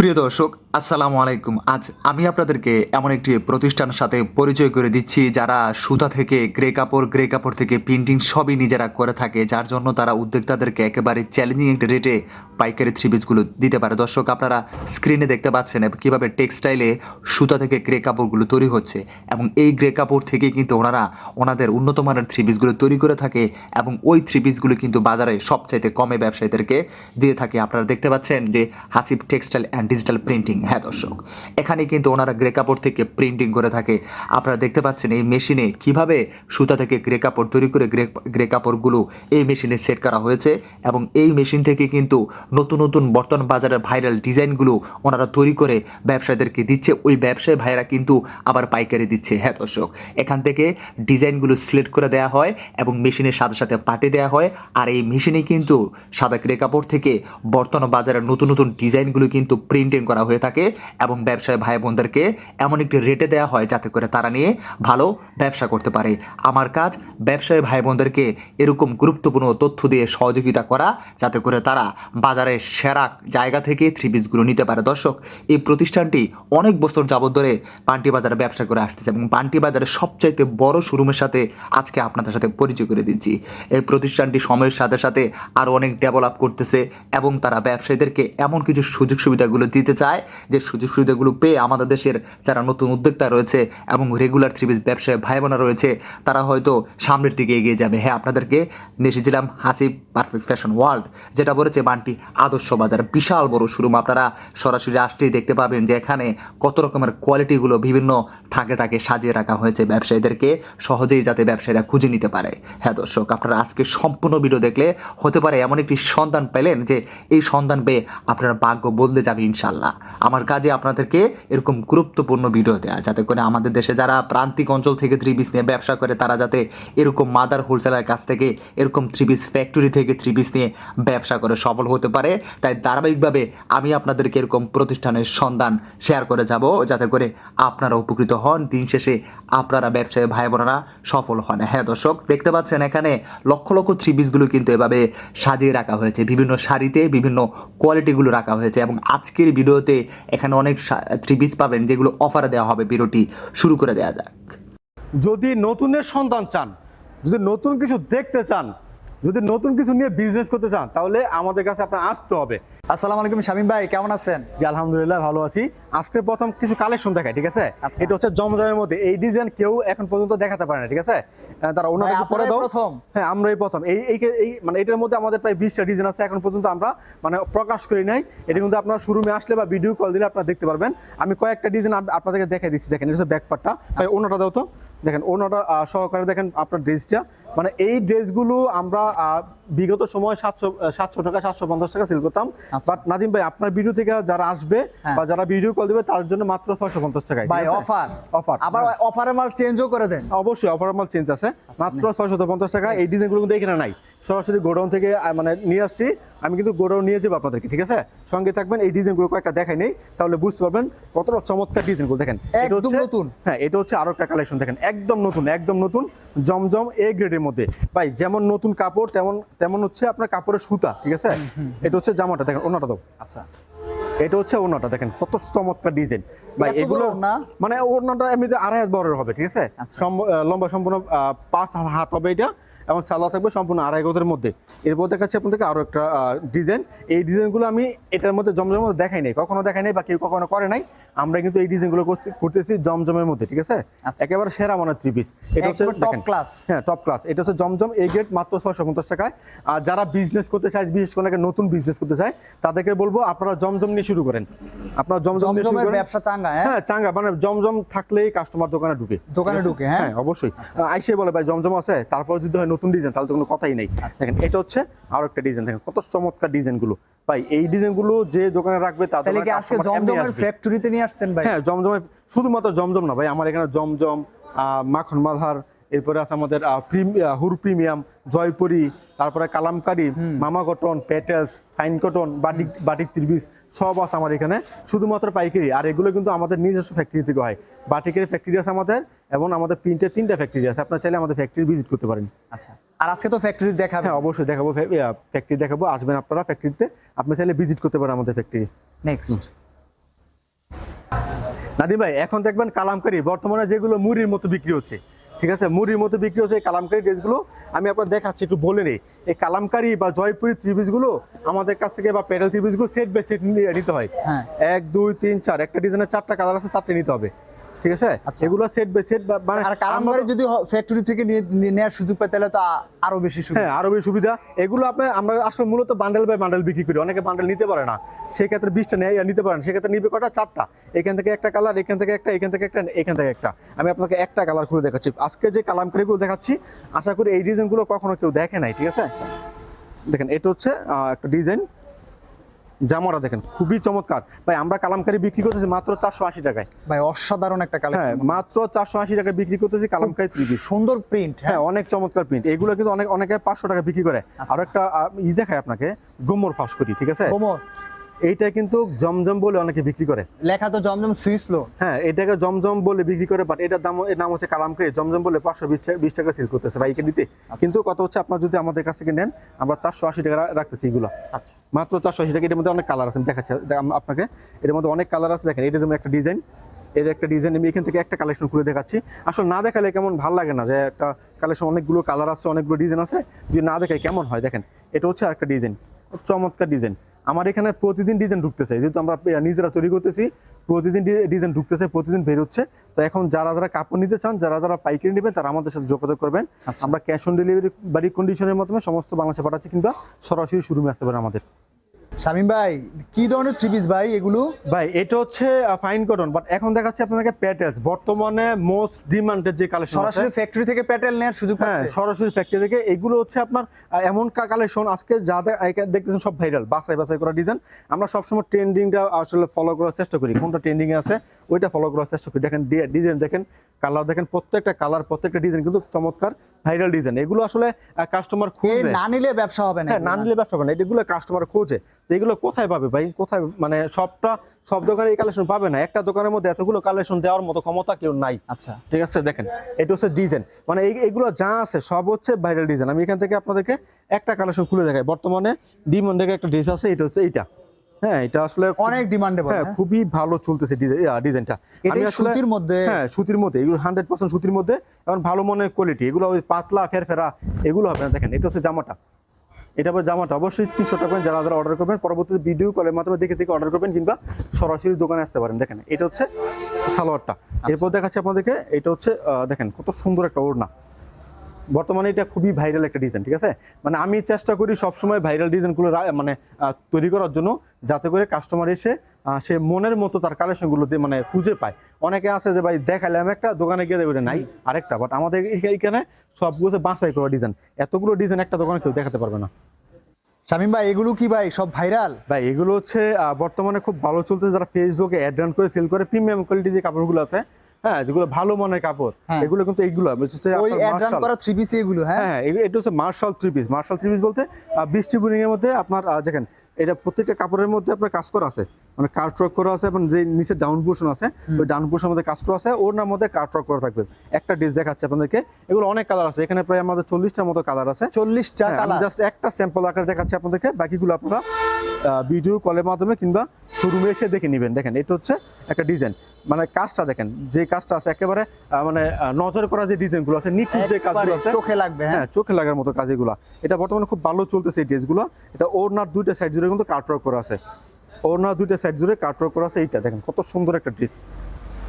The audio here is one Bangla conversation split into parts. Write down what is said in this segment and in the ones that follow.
প্রিয় দর্শক, আসসালামু আলাইকুম। আজ আমি আপনাদেরকে এমন একটি প্রতিষ্ঠানের সাথে পরিচয় করে দিচ্ছি, যারা সুতা থেকে গ্রে কাপড় গ্রে কাপড় থেকে প্রিন্টিং সবই নিজেরা করে থাকে, যার জন্য তারা উদ্যোক্তাদেরকে একেবারে চ্যালেঞ্জিং একটা রেটে পাইকারি থ্রি পিসগুলো দিতে পারে। দর্শক, আপনারা স্ক্রিনে দেখতে পাচ্ছেন কীভাবে টেক্সটাইলে সুতা থেকে গ্রে কাপড়গুলো তৈরি হচ্ছে এবং এই গ্রে কাপড় থেকে কিন্তু ওনারা ওনাদের উন্নত মানের থ্রি পিসগুলো তৈরি করে থাকে এবং ওই থ্রি পিসগুলো কিন্তু বাজারে সবচাইতে কমে ব্যবসায়ীদেরকে দিয়ে থাকে। আপনারা দেখতে পাচ্ছেন যে Hasib textile and digital printing হ্যাঁ দর্শক, এখানে কিন্তু ওনারা গ্রে কাপড় থেকে প্রিন্টিং করে থাকে। আপনারা দেখতে পাচ্ছেন এই মেশিনে কীভাবে সুতা থেকে গ্রে কাপড় তৈরি করে গ্রে গ্রে কাপড়গুলো এই মেশিনে সেট করা হয়েছে এবং এই মেশিন থেকে কিন্তু নতুন নতুন বর্তমান বাজারের ভাইরাল ডিজাইনগুলো ওনারা তৈরি করে ব্যবসায়ীদেরকে দিচ্ছে। ওই ব্যবসায়ী ভাইরা কিন্তু আবার পাইকারি দিচ্ছে। হ্যাঁ দর্শক, এখান থেকে ডিজাইনগুলো সিলেক্ট করে দেওয়া হয় এবং মেশিনের সাথে সাথে পাটে দেওয়া হয়। আর এই মেশিনে কিন্তু সাদা গ্রে কাপড় থেকে বর্তমান বাজারের নতুন নতুন ডিজাইনগুলো কিন্তু প্রিন্টিং করা হয়ে থাকে এবং ব্যবসায়ী ভাই বোনদেরকে এমন একটি রেটে দেওয়া হয় যাতে করে তারা নিয়ে ভালো ব্যবসা করতে পারে। আমার কাজ ব্যবসায়ী ভাই বোনদেরকে এরকম গুরুত্বপূর্ণ তথ্য দিয়ে সহযোগিতা করা, যাতে করে তারা বাজারের সেরা জায়গা থেকে থ্রি পিসগুলো নিতে পারে। দর্শক, এই প্রতিষ্ঠানটি অনেক বছর যাবত ধরে পান্টি বাজারে ব্যবসা করে আসতেছে এবং পান্টি বাজারের সবচাইতে বড় শোরুমের সাথে আজকে আপনাদের সাথে পরিচয় করে দিচ্ছি। এই প্রতিষ্ঠানটি সময়ের সাথে সাথে আরও অনেক ডেভেলপ করতেছে এবং তারা ব্যবসায়ীদেরকে এমন কিছু সুযোগ সুবিধাগুলো দিতে চায় যে সুযোগ সুবিধাগুলো পেয়ে আমাদের দেশের যারা নতুন উদ্যোক্তা রয়েছে এবং রেগুলার থ্রি পিস ব্যবসায়ী ভাই বোনা রয়েছে, তারা হয়তো সামনের দিকে এগিয়ে যাবে। হ্যাঁ আপনাদেরকে নিয়ে হাসিব পারফেক্ট ফ্যাশন ওয়ার্ল্ড যেটা বলেছে বানটি আদর্শ বাজার বিশাল বড় শোরুম আপনারা সরাসরি আসতেই দেখতে পাবেন যে এখানে কত রকমের কোয়ালিটিগুলো বিভিন্ন থাকে থাকে সাজিয়ে রাখা হয়েছে ব্যবসায়ীদেরকে, সহজেই যাতে ব্যবসায়ীরা খুঁজে নিতে পারে। হ্যাঁ দর্শক, আপনারা আজকে সম্পূর্ণ ভিডিও দেখলে হতে পারে এমন একটি সন্ধান পেলেন যে এই সন্ধান পেয়ে আপনার ভাগ্য বদলে যাবে ইনশাল্লাহ আমার কাজে আপনাদেরকে এরকম গুরুত্বপূর্ণ ভিডিও দেওয়া যাতে করে আমাদের দেশে যারা প্রান্তিক অঞ্চল থেকে থ্রি পিস নিয়ে ব্যবসা করে, তারা যাতে এরকম মাদার হোলসেলার কাছ থেকে এরকম থ্রি পিস ফ্যাক্টরি থেকে থ্রি পিস নিয়ে ব্যবসা করে সফল হতে পারে। তাই ধারাবাহিকভাবে আমি আপনাদেরকে এরকম প্রতিষ্ঠানের সন্ধান শেয়ার করে যাব, যাতে করে আপনারা উপকৃত হন। দিন শেষে আপনারা ব্যবসায়ী ভাই বোনেরা সফল হন। হ্যাঁ দর্শক, দেখতে পাচ্ছেন এখানে লক্ষ লক্ষ থ্রি পিসগুলো কিন্তু এভাবে সাজিয়ে রাখা হয়েছে। বিভিন্ন শাড়িতে বিভিন্ন কোয়ালিটিগুলো রাখা হয়েছে এবং আজকের ভিডিওতে এখানে অনেক থ্রি পিস পাবেন, যেগুলো অফার দেওয়া হবে, ভিডিওটি শুরু করে দেওয়া যাক। যদি নতুনের সন্ধান চান, যদি নতুন কিছু দেখতে চান যদি নতুন কিছু নিয়ে বিজনেস করতে চান তাহলে আমাদের কাছে আপনার আসতে হবে। আসসালামু আলাইকুম শামীম ভাই কেমন আছেন? জি আলহামদুলিল্লাহ ভালো আছি। আজকে প্রথম কিছু কালেকশন দেখায় ঠিক আছে? আচ্ছা। এটা হচ্ছে জমজমের মধ্যে। এই ডিজাইন কেউ এখন পর্যন্ত দেখাতে পারে না ঠিক আছে? তারা ওনারা পরে দাও। প্রথম? হ্যাঁ আমরাই প্রথম। এই এই মানে এটার মধ্যে আমাদের প্রায় বিশটা ডিজাইন আছে এখন পর্যন্ত আমরা মানে প্রকাশ করি নাই। এটা কিন্তু আপনার শোরুমে আসলে বা ভিডিও কল দিলে আপনারা দেখতে পারবেন। আমি কয়েকটা ডিজাইন আপনাদেরকে দেখাই দিচ্ছি দেখেন এটা হচ্ছে ব্যাক পার্টটা আচ্ছা। ওনাটা দাও তো। দেখেন ওনাটা সহকারে দেখেন আপনার ড্রেসটা। মানে এই ড্রেসগুলো আমরা বিগত সময় সাতশো সাতশো টাকা সাতশো পঞ্চাশ টাকা সেল করতাম। আচ্ছা। বাট নাদিম ভাই আপনার ভিডিও থেকে যারা আসবে হ্যাঁ। বা যারা ভিডিও কল দিবে তার জন্য মাত্র ছয়শো পঞ্চাশ টাকায় ভাই অফার অফার আবার অফারে মাল চেঞ্জও করে দেন। অবশ্যই অফার মাল চেঞ্জ আছে। আচ্ছা, মাত্র ছয়শো পঞ্চাশ টাকা। এই ডিজাইনগুলো কিন্তু এখানে নাই। সরাসরি গোডাউন থেকে মানে নিয়ে আসছি। আমি কিন্তু গোডাউন নিয়ে যাব আপনাদেরকে ঠিক আছে? সঙ্গে থাকবেন এই ডিজাইনগুলো কয়েকটা দেখাই নেই তাহলে বুঝতে পারবেন কতটা চমৎকার ডিজাইনগুলো দেখেন একদম নতুন। হ্যাঁ এটা হচ্ছে আরও একটা কালেকশন দেখেন একদম নতুন একদম নতুন জমজম এ গ্রেডের মধ্যে। ভাই যেমন নতুন কাপড় তেমন তেমন হচ্ছে আপনার কাপড়ের সুতা ঠিক আছে? এটা হচ্ছে জামাটা দেখেন ওনাটা দাও। আচ্ছা। এটা হচ্ছে ওনাটা দেখেন কত চমৎকার ডিজাইন ভাই এগুলো? মানে ওড়নাটা এমনিতে আড়াই হাত বড় হবে ঠিক আছে? আচ্ছা। লম্বা সম্পূর্ণ পাঁচ হাত হবে এটা। এবং সালোয়া থাকবে সম্পূর্ণ আড়াই গোদের মধ্যে। এরপর দেখাচ্ছি আপনাদেরকে আরও একটা ডিজাইন এই ডিজাইনগুলো আমি এটার মধ্যে জমজমের মধ্যে দেখাই নাই, কখনো দেখাই নাই বা কেউ কখনো করে নাই। আমরা কিন্তু এই ডিজাইনগুলো করতেছি জমজমের মধ্যে ঠিক আছে? আচ্ছা। একেবারে সেরা মানের থ্রি পিস এটা হচ্ছে দেখেন। class। হ্যাঁ টপ ক্লাস এটা হচ্ছে জমজম এই গেট মাত্র ছয়শো পঞ্চাশ টাকায়। আর যারা বিজনেস করতে চায় বিশেষ করে নতুন বিজনেস করতে চায় তাদেরকে বলব আপনারা জমজম নিয়ে শুরু করেন। আপনারা জমজম নিয়ে শুরু করেন। ব্যবসা চাঙ্গা হ্যাঁ? হ্যাঁ চাঙ্গা। মানে জমজম থাকলেই কাস্টমার দোকানে ঢুকে। দোকানে ঢুকে, হ্যাঁ? হ্যাঁ অবশ্যই। আইসে বলে ভাই জমজম আছে? তারপর যদি হয় নতুন ডিজাইন তাহলে তো কোনো কথাই নেই। আচ্ছা। দেখেন এটা হচ্ছে আরও একটা ডিজাইন দেখেন কত চমৎকার ডিজাইনগুলো। ভাই এই ডিজাইনগুলো যে দোকানে রাখবে তাদের তাহলে কি আজকে জমজমের। ফ্যাক্টরিতে নিয়ে আসছেন ভাই হ্যাঁ জমজমে শুধুমাত্র জমজম না ভাই আমার এখানে জমজম আহ, মাখন মালহার এরপরে আছে আমাদের হুর প্রিমিয়াম জয়পুরি তারপরে কালামকারি মামা কটন প্যাটেলস ফাইন কটন বাটিক বাটিক ত্রিবিস সব আছে আমার এখানে শুধুমাত্র পাইকারি। আর এগুলো কিন্তু আমাদের নিজস্ব ফ্যাক্টরি থেকে হয়। বাটিকের ফ্যাক্টরি আছে আমাদের এবং আমাদের প্রিন্টের তিনটা ফ্যাক্টরি আছে। আপনার চাইলে আমাদের ফ্যাক্টরি ভিজিট করতে পারেন। আচ্ছা। আর আজকে তো ফ্যাক্টরি দেখাবে হ্যাঁ অবশ্যই দেখাবো। ফ্যাক্টরি দেখাবো। আসবেন আপনারা ফ্যাক্টরিতে আপনি চাইলে ভিজিট করতে পারেন আমাদের ফ্যাক্টরি নেক্সট নাদিম ভাই এখন দেখবেন কালামকারি বর্তমানে যেগুলো মুড়ির মতো বিক্রি হচ্ছে। ঠিক আছে? মুড়ির মতো বিক্রি হচ্ছে এই কালামকারি ড্রেসগুলো আমি আপনার দেখাচ্ছি একটু বলে নেই। এই কালামকারী বা জয়পুরি ত্রিভুজগুলো আমাদের কাছ থেকে বা প্যাডেল ত্রিভুজগুলো সেট বাই সেট নিতে হয়। হ্যাঁ। এক দুই তিন চার। একটা ডিজাইনের চারটা কালার আছে চারটে নিতে হবে। ঠিক আছে? আচ্ছা। এগুলো সেট বাই সেট মানে আর কালামকারি যদি ফ্যাক্টরি থেকে নিয়ে নেওয়ার সুযোগ পায় তাহলে তো আরও বেশি সুবিধা। হ্যাঁ আরও বেশি সুবিধা। এগুলো আপনি আমরা আসলে মূলত বান্ডেল বাই বান্ডেল বিক্রি করি। অনেকে বান্ডেল নিতে পারে না। সেই ক্ষেত্রে বিশটা নেয় নিতে পারেন। সেক্ষেত্রে নিবে কটা? চারটা। এখান থেকে একটা কালার এখান থেকে একটা এখান থেকে একটা এখান থেকে একটা। আমি আপনাকে একটা কালার খুলে দেখাচ্ছি। আজকে যে কালামকারিগুলো দেখাচ্ছি আশা করি এই ডিজাইনগুলো কখনো কেউ দেখে নাই ঠিক আছে? দেখেন এটা হচ্ছে একটা ডিজাইন জামাটা দেখেন খুবই চমৎকার। ভাই আমরা কালামকারি বিক্রি করতেছি মাত্র চারশো আশি টাকায়। ভাই অসাধারণ একটা হ্যাঁ কালেকশন মাত্র চারশো আশি টাকায় বিক্রি করতেছি কালামকারি থ্রি সুন্দর প্রিন্ট হ্যাঁ। হ্যাঁ অনেক চমৎকার প্রিন্ট এগুলো কিন্তু অনেক অনেকে পাঁচশো টাকা বিক্রি করে। আচ্ছা। আর একটা ই দেখায় আপনাকে গোমর ফাঁস করি ঠিক আছে? কোমর এইটা কিন্তু জমজম বলে অনেকে বিক্রি করে। লেখা তো জমজম সুইসলো হ্যাঁ এটাকে জমজম বলে বিক্রি করে বাট এটার দাম এর নাম হচ্ছে কালামকারি জমজম বলে পাঁচশো বিশ টাকা সেল করতেছে বাইকে দিতে। আচ্ছা। কিন্তু কত হচ্ছে আপনার যদি আমাদের কাছ থেকে নেন আমরা চারশো আশি টাকা রাখতেছি এগুলো। আচ্ছা। মাত্র চারশো আশি টাকা এটার মধ্যে অনেক কালার আছে দেখাচ্ছি আপনাকে। এর মধ্যে অনেক কালার আছে দেখেন এটা যেমন একটা ডিজাইন এর একটা ডিজাইন আমি এখান থেকে একটা কালেকশন খুলে দেখাচ্ছি। আসলে না দেখালে কেমন ভালো লাগে না যে একটা কালেকশন অনেকগুলো কালার আছে অনেকগুলো ডিজাইন আছে যদি না দেখায় কেমন হয় দেখেন এটা হচ্ছে আরেকটা ডিজাইন চমৎকার ডিজাইন আমার এখানে প্রতিদিন ডিজাইন ঢুকতেছে যেহেতু আমরা নিজেরা তৈরি করতেছি প্রতিদিন ডিজাইন ঢুকতেছে প্রতিদিন বের হচ্ছে। তো এখন যারা যারা কাপড় নিতে চান যারা যারা পাইকারি নেবেন তারা আমাদের সাথে যোগাযোগ করবেন। আচ্ছা। আমরা ক্যাশ অন ডেলিভারি বাড়ি কন্ডিশনের মাধ্যমে সমস্ত বাংলাদেশে পাঠাচ্ছি কিংবা সরাসরি শোরুমে আসতে পারে আমাদের। শামিম ভাই কি ধরনের থ্রি পিস ভাই এগুলো? ভাই এটা হচ্ছে ফাইন কটন বাট এখন দেখাচ্ছি আপনাদেরকে প্যাটেলস বর্তমানে মোস্ট ডিমান্ডেড যে কালেকশন সরাসরি ফ্যাক্টরি থেকে প্যাটেল নেওয়ার সুযোগ হ্যাঁ পাচ্ছে। সরাসরি ফ্যাক্টরি থেকে। এগুলো হচ্ছে আপনার এমন কালেকশন আজকে যা দেখতেছেন সব ভাইরাল বাছাই বাছাই করা ডিজাইন আমরা সবসময় ট্রেন্ডিংটা আসলে ফলো করার চেষ্টা করি। কোনটা ট্রেন্ডিং আছে ওইটা ফলো করার চেষ্টা করি। দেখেন ডিজাইন দেখেন কালার দেখেন প্রত্যেকটা কালার প্রত্যেকটা ডিজাইন কিন্তু চমৎকার ভাইরাল ডিজাইন এগুলো আসলে কাস্টমার খুঁজে। না নিলে ব্যবসা হবে না হ্যাঁ না নিলে ব্যবসা হবে না। এগুলো কাস্টমার খোঁজে। তো এগুলো কোথায় পাবে ভাই? কোথায় মানে সবটা সব দোকানে এই কালেকশন পাবে না। একটা দোকানের মধ্যে এতগুলো কালেকশন দেওয়ার মতো ক্ষমতা কেউ নাই। আচ্ছা। ঠিক আছে দেখেন এটা হচ্ছে ডিজাইন মানে এগুলো যা আছে সব হচ্ছে ভাইরাল ডিজাইন আমি এখান থেকে আপনাদেরকে একটা কালেকশন খুলে দেখাই। বর্তমানে ডিমন্ডের একটা ড্রেস আছে এটা হচ্ছে এইটা। হ্যাঁ এটা আসলে অনেক ডিমান্ডেবল হ্যাঁ খুবই ভালো চলতেছে ডিজাইনটা এটাই সুতির মধ্যে? হ্যাঁ সুতির মধ্যে এগুলো হান্ড্রেড পার্সেন্ট সুতির মধ্যে এবং ভালো মনের কোয়ালিটি এগুলো ওই পাতলা ফেরফেরা এগুলো হবে না দেখেন এটা হচ্ছে জামাটা। এটা আবার জামাটা। অবশ্যই স্ক্রিনশট রাখবেন যারা যারা অর্ডার করবেন পরবর্তীতে ভিডিও কলের মাধ্যমে দেখে দেখে অর্ডার করবেন কিংবা সরাসরি দোকানে আসতে পারেন। দেখেন এটা হচ্ছে সালোয়ারটা। এরপর দেখাচ্ছি আপনাদেরকে এটা হচ্ছে দেখেন কত সুন্দর একটা ওড়না। বর্তমানে এটা খুবই ভাইরাল একটা ডিজাইন ঠিক আছে? মানে আমি চেষ্টা করি সবসময় ভাইরাল ডিজাইনগুলো মানে তৈরি করার জন্য যাতে করে কাস্টমার এসে সে মনের মতো তার কালেকশনগুলো দিয়ে মানে খুঁজে পায়। অনেকে আছে যে ভাই দেখালাম একটা দোকানে গিয়ে দেখবে নাই আরেকটা। বাট আমাদের এখা- এখানে সবগুলো বাছাই করা ডিজাইন এতগুলো ডিজাইন একটা দোকানে কেউ দেখাতে পারবে না। শামিম ভাই এগুলো কি ভাই সব ভাইরাল ভাই এগুলো হচ্ছে বর্তমানে খুব ভালো চলতেছে। যারা ফেসবুকে অ্যাড রান করে সেল করে প্রিমিয়াম কোয়ালিটি যে কাপড়গুলো আছে হ্যাঁ যেগুলো ভালো মানের কাপড় হ্যাঁ। এগুলো কিন্তু এইগুলো ওই। করা থ্রি পিস এগুলো হ্যাঁ হ্যাঁ এটা হচ্ছে Marshall three piece Marshall three piece বলতে বৃষ্টি বুনিং এর মধ্যে আপনার দেখেন এটা প্রত্যেকটা কাপড়ের মধ্যে আপনার কাজ করা আছে মানে কার্ড ট্রক করা আছে এবং যে নিচে ডাউন পোর্শন আছে ওই ডাউন পোর্শনের মধ্যে কাজ করা আছে ওর নার মধ্যে কার্ড ট্রক করা থাকবে। একটা ডিস দেখাচ্ছে আপনাদেরকে এগুলো অনেক কালার আছে এখানে প্রায় আমাদের চল্লিশটার মতো কালার আছে। চল্লিশটা হ্যাঁ, আমি কালার জাস্ট একটা স্যাম্পল আকারে দেখাচ্ছি আপনাদেরকে বাকিগুলো আপনারা ভিডিও কলের মাধ্যমে কিংবা শোরুমে এসে দেখে নেবেন। দেখেন এটা হচ্ছে একটা ডিজাইন মানে কাজটা দেখেন যে কাজটা আছে একেবারে মানে নজর করা যে ডিজাইনগুলো আছে নিখুঁত যে কাজগুলো আছে চোখে লাগবে হ্যাঁ। হ্যাঁ চোখে লাগার মতো কাজ এগুলো। এটা বর্তমানে খুব ভালো চলতেছে এই ড্রেসগুলো এটা ওড়নার দুইটা সাইড জুড়ে কিন্তু কাটওয়ার্ক করা আছে। ওড়নার দুইটা সাইড জুড়ে কাটওয়ার্ক করা আছে, এইটা দেখেন কত সুন্দর একটা ড্রেস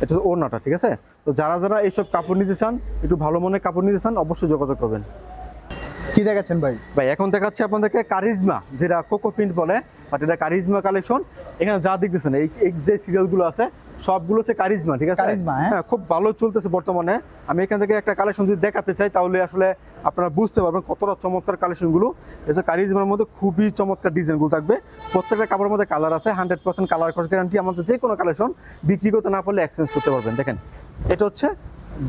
এটা ওড়নাটা, ঠিক আছে? তো যারা যারা এইসব কাপড় নিতে চান, একটু ভালো মনে কাপড় নিতে চান, অবশ্যই যোগাযোগ করবেন। কি দেখাচ্ছেন ভাই? ভাই এখন দেখাচ্ছে আপনাদেরকে কারিজমা যেটা কোকো প্রিন্ট বলে বাট এটা কারিজমা কালেকশন এখানে যা দেখতেছেন এই যে সিরিয়ালগুলো আছে সবগুলো হচ্ছে কারিজমা ঠিক আছে? কারিজমা, হ্যাঁ। হ্যাঁ খুব ভালো চলতেছে বর্তমানে। আমি এখান থেকে একটা কালেকশন যদি দেখাতে চাই তাহলে আসলে আপনারা বুঝতে পারবেন কতটা চমৎকার কালেকশনগুলো এসে কারিজমার মধ্যে খুবই চমৎকার ডিজাইনগুলো থাকবে। প্রত্যেকটা কাপড়ের মধ্যে কালার আছে হান্ড্রেড পার্সেন্ট কালার কস গ্যারান্টি আমাদের যে কোনো কালেকশন বিক্রি করতে না পারলে এক্সচেঞ্জ করতে পারবেন। দেখেন এটা হচ্ছে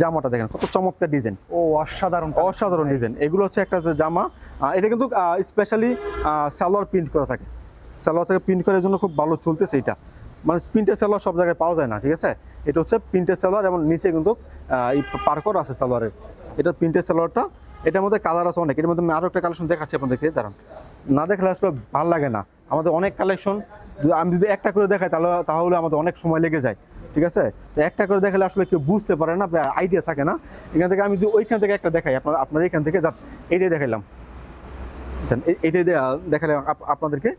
জামাটা দেখেন কত চমৎকার ডিজাইন ও অসাধারণ অসাধারণ ডিজাইন এগুলো হচ্ছে একটা জামা। এটা কিন্তু স্পেশালি সালোয়ার প্রিন্ট করা থাকে। সালোয়ার থেকে প্রিন্ট করার জন্য খুব ভালো চলতেছে এটা। মানে প্রিন্টের সালোয়ার সব জায়গায় পাওয়া যায় না ঠিক আছে? এটা হচ্ছে প্রিন্টের সালোয়ার এবং নিচে কিন্তু এই পার্কর আছে সালোয়ারের। এটা প্রিন্টের সালোয়ারটা। এটার মধ্যে কালার আছে অনেক। এর মধ্যে আমি আরও একটা কালেকশন দেখাচ্ছি আপনাদেরকে দাঁড়ান। না দেখলে আসলে ভালো লাগে না। আমাদের অনেক কালেকশন আমি যদি একটা করে দেখাই তাহলে তাহলে আমাদের অনেক সময় লেগে যায়। ঠিক আছে? তো একটা করে দেখালে আসলে কেউ বুঝতে পারে না আইডিয়া থাকে না। এখান থেকে আমি যদি ওইখান থেকে একটা দেখাই আপনার আপনার এখান থেকে যা এইটাই দেখাইলাম। দেন এ- এইটাই দে- দেখালাম আপ- আপনাদেরকে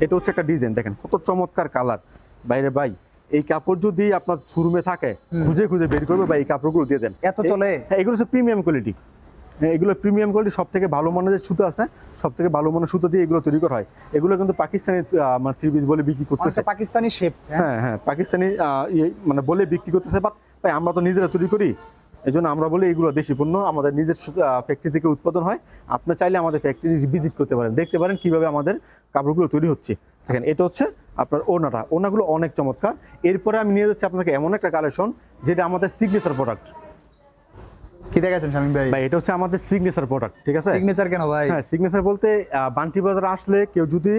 এটা হচ্ছে একটা ডিজাইন দেখেন কত চমৎকার কালার বাইরে ভাই এই কাপড় যদি আপনার শোরুমে থাকে খুঁজে খুঁজে বের করবে বা এই কাপড়গুলো দিয়ে দেন। এত চলে? হ্যাঁ এগুলো হচ্ছে প্রিমিয়াম কোয়ালিটি এগুলো প্রিমিয়াম কোয়ালিটি সব থেকে ভালো মানের যে সুতো আছে সব থেকে ভালো মানের সুতো দিয়ে এগুলো তৈরি করা হয়। এগুলো কিন্তু পাকিস্তানি মানে থ্রি পিস বলে বিক্রি করতেছে। পাকিস্তানি শেপ হ্যাঁ। হ্যাঁ পাকিস্তানি ইয়ে মানে বলে বিক্রি করতেছে বাট ভাই আমরা তো নিজেরা তৈরি করি। এই জন্য আমরা বলি এগুলো দেশি পণ্য আমাদের নিজের ফ্যাক্টরি থেকে উৎপাদন হয়। আপনি চাইলে আমাদের ফ্যাক্টরি ভিজিট করতে পারেন। দেখতে পারেন কীভাবে আমাদের কাপড়গুলো তৈরি হচ্ছে। দেখেন এটা হচ্ছে আপনার ওনাটা ওনাগুলো অনেক চমৎকার। এরপরে আমি নিয়ে যাচ্ছি আপনাকে এমন একটা কালেকশন যেটা আমাদের সিগনেচার প্রোডাক্ট কি দেখাচ্ছেন শামিম ভাই? ভাই এটা হচ্ছে আমাদের সিগনেচার প্রোডাক্ট ঠিক আছে? সিগনেচার কেন ভাই? হ্যাঁ সিগনেচার বলতে বান্টি বাজার আসলে কেউ যদি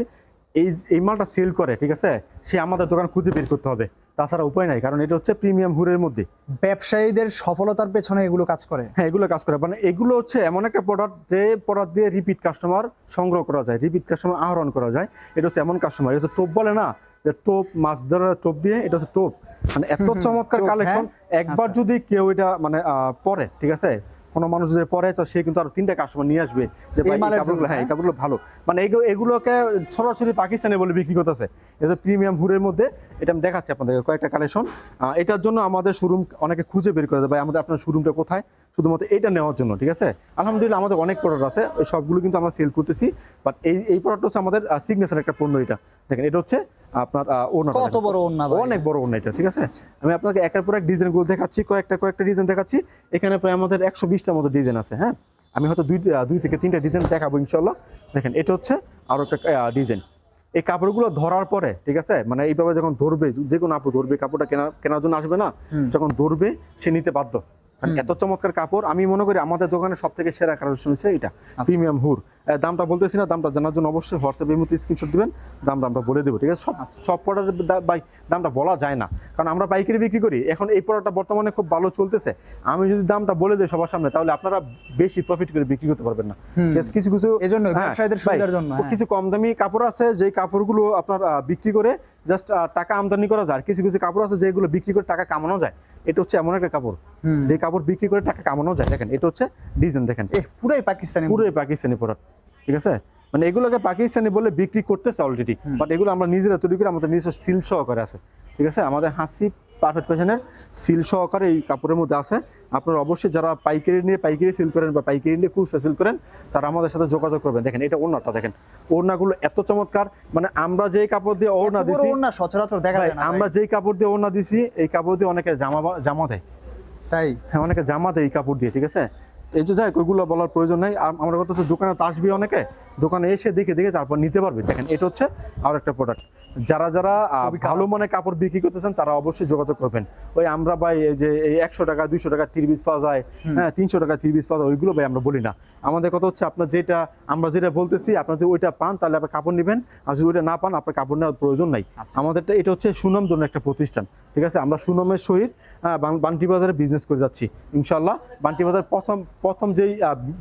এই এই মালটা সেল করে ঠিক আছে সে আমাদের দোকান খুঁজে বের করতে হবে। তাছাড়া উপায় নাই কারণ এটা হচ্ছে প্রিমিয়াম হুরের মধ্যে। ব্যবসায়ীদের সফলতার পেছনে এগুলো কাজ করে। হ্যাঁ এগুলো কাজ করে। মানে এগুলো হচ্ছে এমন একটা প্রোডাক্ট যে প্রোডাক্ট দিয়ে রিপিট কাস্টমার সংগ্রহ করা যায় রিপিট কাস্টমার আহরণ করা যায়। এটা হচ্ছে এমন কাস্টমার এটা হচ্ছে টোপ বলে না যে টোপ মাছ ধরার টোপ দিয়ে এটা হচ্ছে টোপ। মানে এত চমৎকার কালেকশন হ্যাঁ? একবার যদি কেউ এটা মানে পরে ঠিক আছে? কোনো মানুষ যদি পরে তো সে কিন্তু আরও তিনটা কাস্টমার নিয়ে আসবে যে কাপড়গুলো হ্যাঁ হ্যাঁ? কাপড়গুলো ভালো। মানে এগুলোকে সরাসরি পাকিস্তানে বলে বিক্রি করতেছে। এটা প্রিমিয়াম ভুরের মধ্যে এটা আমি দেখাচ্ছি আপনাদের কয়েকটা কালেকশন এটার জন্য আমাদের শোরুম অনেকে খুঁজে বের করে দেয় ভাই আমাদের আপনার শোরুমটা কোথায়? শুধুমাত্র এটা নেওয়ার জন্য ঠিক আছে? আলহামদুলিল্লাহ আমাদের অনেক প্রোডাক্ট আছে ওই সবগুলো কিন্তু আমরা সেল করতেছি বাট এই এই প্রোডাক্ট হচ্ছে আমাদের সিগনেচার একটা পণ্য এটা। দেখেন এটা হচ্ছে আপনার ওনার কত বড় ওড়না অনেক বড় ওড়না এটা ঠিক আছে? আমি আপনাকে একের পর এক ডিজাইনগুলো দেখাচ্ছি কয়েকটা কয়েকটা ডিজাইন দেখাচ্ছি। এখানে প্রায় আমাদের একশো বিশটার মতো ডিজাইন আছে হ্যাঁ? আমি হয়তো দুই দুই থেকে তিনটা ডিজাইন দেখাবো ইনশাল্লাহ দেখেন এটা হচ্ছে আরও একটা ডিজাইন এই কাপড়গুলো ধরার পরে ঠিক আছে? মানে এইভাবে যখন ধরবে যে কোনো আপু ধরবে কাপড়টা কেনা কেনার জন্য আসবে না যখন ধরবে সে নিতে বাধ্য। কারণ এত চমৎকার কাপড় আমি মনে করি আমাদের দোকানে সব থেকে সেরা কালেকশন হচ্ছে এটা প্রিমিয়াম হুর। দামটা বলতেছি না দামটা জানার জন্য অবশ্যই হোয়াটসঅ্যাপের মধ্যে স্ক্রিনশট দিবেন দামটা আমরা বলে দেবো ঠিক আছে? সব সব প্রোডাক্টের বাই দামটা বলা যায় না কারণ আমরা পাইকারি বিক্রি করি এখন এই প্রোডাক্টটা বর্তমানে খুব ভালো চলতেছে আমি যদি দামটা বলে দিই সবার সামনে তাহলে আপনারা বেশি প্রফিট করে বিক্রি করতে পারবেন না কিছু কিছু এজন্যই হ্যাঁ, ব্যবসায়ীদের সুবিধার জন্য, হ্যাঁ। কিছু কম দামি কাপড় আছে যে কাপড়গুলো আপনার বিক্রি করে জাস্ট টাকা আমদানি করা যায় কিছু কিছু কাপড় আছে যেগুলো বিক্রি করে টাকা কামানো যায় এটা হচ্ছে এমন একটা কাপড়। যে কাপড় বিক্রি করে টাকা কামানো যায়। দেখেন এটা হচ্ছে ডিজাইন দেখেন। পুরোই পুরাই পাকিস্তানি। পুরোই পাকিস্তানি প্রোডাক্ট ঠিক আছে? মানে এগুলোকে পাকিস্তানি বলে বিক্রি করতেছে অলরেডি বাট এগুলো আমরা নিজেরা তৈরি করে আমাদের নিজস্ব সিল সহকারে আছে ঠিক আছে? আমাদের হাসি পারফেক্ট ফ্যাশনের সিল সহকারে এই কাপড়ের মধ্যে আছে। আপনারা অবশ্যই যারা পাইকারি নিয়ে পাইকারি সিল করেন বা পাইকারি নিয়ে খুচরা সিল করেন তারা আমাদের সাথে যোগাযোগ করবেন। দেখেন এটা ওড়নাটা দেখেন। ওড়নাগুলো এত চমৎকার। মানে আমরা যেই কাপড় দিয়ে ওড়না দিছি ওড়না সচরাচর দেখা যায় না আমরা। যেই কাপড় দিয়ে ওড়না দিছি এই কাপড় দিয়ে অনেকে জামা জামা দেয়। তাই? হ্যাঁ অনেকে জামা দেয় এই কাপড় দিয়ে ঠিক আছে? এই যে যাই ওইগুলো বলার প্রয়োজন নাই। আম- আমরা কথা হচ্ছে দোকানে তো আসবে অনেকে। দোকানে এসে দেখে দেখে তারপর নিতে পারবে। দেখেন এটা হচ্ছে আর একটা প্রোডাক্ট যারা যারা ভালো মনে কাপড় বিক্রি করতেছেন তারা অবশ্যই যোগাযোগ করবেন। ওই আমরা ভাই এই যে এই একশো টাকা দুইশো টাকা তিরিশ পাওয়া যায়। হ্যাঁ তিনশো টাকা তিরিশ পাওয়া যায় ওইগুলো ভাই আমরা বলি না। আমাদের কথা হচ্ছে আপনার যেটা আমরা যেটা বলতেছি আপনার যদি ওইটা পান তাহলে আপনি কাপড় নেবেন। আর যদি ওইটা না পান আপনার কাপড় নেওয়ার প্রয়োজন নাই। আমাদেরটা এটা হচ্ছে সুনাম ধরুন একটা প্রতিষ্ঠান। ঠিক আছে? আমরা সুনামের সহিত বান্টি বাজারে বিজনেস করে যাচ্ছি ইনশাল্লাহ বান্টি বাজার প্রথম প্রথম যেই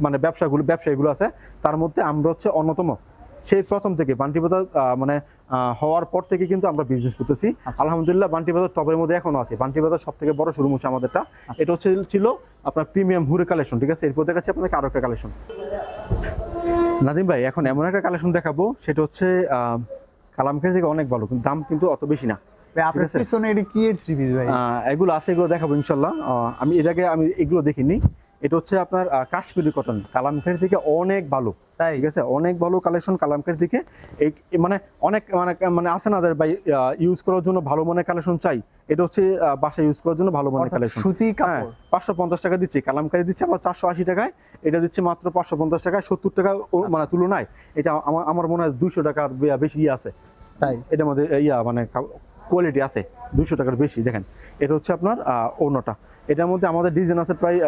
মানে ব্যবসাগুলো ব্যবসায়ীগুলো আছে তার মধ্যে আমরা হচ্ছে অন্যতম। সেই প্রথম থেকে বান্টি বাজার মানে হওয়ার পর থেকে কিন্তু আমরা বিজনেস করতেছি। আলহামদুলিল্লাহ বান্টি বাজার টপের মধ্যে এখনও আছে। বান্টি বাজার সব থেকে বড় শোরুম হচ্ছে আমাদেরটা। এটা হচ্ছে ছিল আপনার প্রিমিয়াম হুরে কালেকশন ঠিক আছে? এরপর দেখাচ্ছি আপনাকে আরও একটা কালেকশন নাদিম ভাই এখন এমন একটা কালেকশন দেখাবো সেটা হচ্ছে আহ, কালামখানি থেকে অনেক ভালো কিন্তু দাম কিন্তু অত বেশি না। ভাই আপনার পিছনে এটি কি এর থ্রি পিস ভাই? এগুলো আছে এগুলো দেখাবো ইনশাল্লাহ। আমি এর আগে আমি এগুলো দেখিনি। এটা হচ্ছে আপনার কাশ্মীরি কটন কালামখানি থেকে অনেক ভালো তাই? ঠিক আছে? অনেক ভালো কালেকশন কালামখানি থেকে। এই মানে অনেক মানে মানে আছে না ভাই ইউজ করার জন্য ভালো মানের কালেকশন চাই? এটা হচ্ছে বাসা ইউজ করার জন্য ভালো মানের অর্থাৎ কালেকশন সুতি কাপড়। পাঁচশো পঞ্চাশ টাকা দিচ্ছি কালামকারি দিচ্ছে আবার চারশো আশি টাকায়। এটা দিচ্ছে মাত্র পাঁচশো পঞ্চাশ টাকায় সত্তর টাকা মানে তুলনায়। এটা আমার আমার মনে হয় দুইশো টাকার বেশি ইয়ে আছে। তাই? এটার মধ্যে ইয়া মানে কোয়ালিটি আছে দুইশো টাকার বেশি দেখেন। এটা হচ্ছে আপনার ওনোটা এটার মধ্যে আমাদের ডিজাইন আছে প্রায়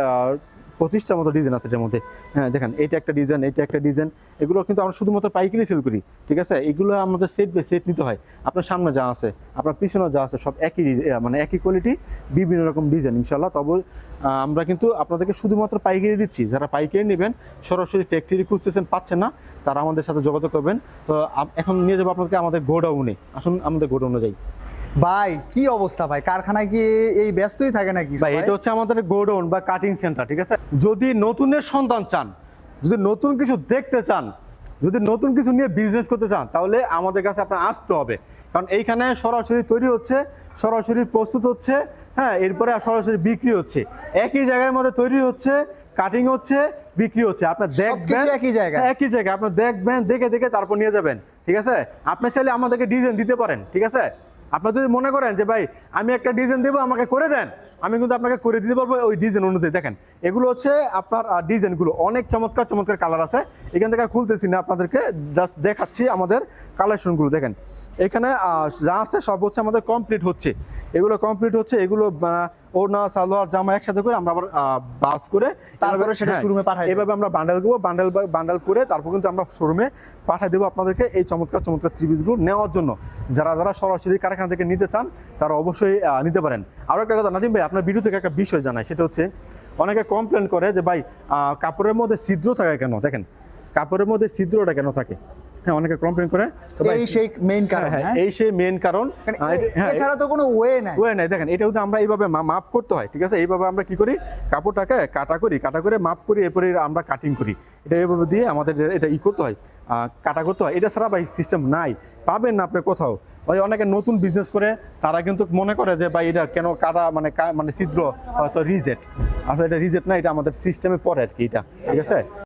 পঁচিশটার মতো ডিজাইন আছে এটার মধ্যে। হ্যাঁ দেখেন এটা একটা ডিজাইন এটা একটা ডিজাইন এগুলো কিন্তু আমরা শুধুমাত্র পাইকারি সেল করি, ঠিক আছে? এগুলো আমাদের সেট বাই সেট নিতে হয়। আপনার সামনে যা আছে, আপনার পিছনে যা আছে, সব একই মানে একই কোয়ালিটি বিভিন্ন রকম ডিজাইন ইনশাল্লাহ তবে আমরা কিন্তু আপনাদেরকে শুধুমাত্র পাইকারি দিচ্ছি। যারা পাইকারি নেবেন, সরাসরি ফ্যাক্টরি খুঁজতেছেন, পাচ্ছেন না, তারা আমাদের সাথে যোগাযোগ করবেন। তো এখন নিয়ে যাব আপনাদেরকে আমাদের গোডাউনে। আসুন, আমাদের গোডাউনে যাই। ভাই কি অবস্থা ভাই? কারখানায় কি এই ব্যস্তই থাকে নাকি ভাই এটা হচ্ছে আমাদের গোডাউন বা কাটিং সেন্টার ঠিক আছে? যদি নতুনের সন্তান চান যদি নতুন কিছু দেখতে চান যদি নতুন কিছু নিয়ে বিজনেস করতে চান তাহলে আমাদের কাছে আপনার আসতে হবে। কারণ এইখানে সরাসরি তৈরি হচ্ছে সরাসরি প্রস্তুত হচ্ছে হ্যাঁ এরপরে সরাসরি বিক্রি হচ্ছে। একই জায়গার মধ্যে তৈরি হচ্ছে কাটিং হচ্ছে বিক্রি হচ্ছে। আপনার দেখবেন একই জায়গায়। হ্যাঁ, একই জায়গায়। আপনার দেখবেন দেখে দেখে তারপর নিয়ে যাবেন ঠিক আছে? আপনি চাইলে আমাদেরকে ডিজাইন দিতে পারেন ঠিক আছে? আপনার যদি মনে করেন যে, ভাই, আমি একটা ডিজাইন দেবো, আমাকে করে দেন। আমি কিন্তু আপনাকে করে দিতে পারব ওই ডিজাইন অনুযায়ী। দেখেন, এগুলো হচ্ছে আপনার ডিজাইনগুলো। অনেক চমৎকার চমৎকার কালার আছে। এখান থেকে খুলতেছি না আপনাদেরকে জাস্ট দেখাচ্ছি আমাদের কালেকশনগুলো দেখেন এখানে যা আছে সব হচ্ছে আমাদের কমপ্লিট হচ্ছে। এগুলো কমপ্লিট হচ্ছে এগুলো ওড়না সালোয়ার জামা একসাথে করে আমরা আবার বাস করে তারপরে সেটা শোরুমে পাঠাই দেব। এভাবে আমরা বান্ডেল করব বান্ডেল বান্ডেল করে তারপর কিন্তু আমরা শোরুমে পাঠিয়ে দেবো আপনাদেরকে এই চমৎকার চমৎকার ত্রিপিসগুলো নেওয়ার জন্য। যারা যারা সরাসরি কারখানা থেকে নিতে চান তারা অবশ্যই নিতে পারেন। আরও একটা কথা নাদিম ভাই আপনার ভিডিও থেকে একটা বিষয় জানাই সেটা হচ্ছে অনেকে কমপ্লেন করে যে ভাই কাপড়ের মধ্যে ছিদ্র থাকে কেন? দেখেন কাপড়ের মধ্যে ছিদ্রটা কেন থাকে? হ্যাঁ অনেকে কমপ্লেন করে। এই সেই মেইন হ্যাঁ, কারণ হ্যাঁ, হ্যাঁ? এই সেই মেন কারণ এ- হ্যাঁ, এছাড়া তো কোনো ওয়ে নাই। ওয়ে নাই। দেখেন এটা কিন্তু আমরা এইভাবে মাপ করতে হয় ঠিক আছে? এইভাবে আমরা কি করি? কাপড়টাকে কাটা করি কাটা করে মাপ করি এরপরে আমরা কাটিং করি। এটা এইভাবে দিয়ে আমাদের এটা ই করতে হয় কাটা করতে হয়। এটা ছাড়া ভাই সিস্টেম নাই। পাবেন না আপনি কোথাও। ভাই অনেকে নতুন বিজনেস করে তারা কিন্তু মনে করে যে ভাই এটা কেন কাটা মানে মানে ছিদ্র হয়তো রিজেট আসলে এটা রিজেট না এটা আমাদের সিস্টেমে পড়ে আর কি এটা ঠিক আছে?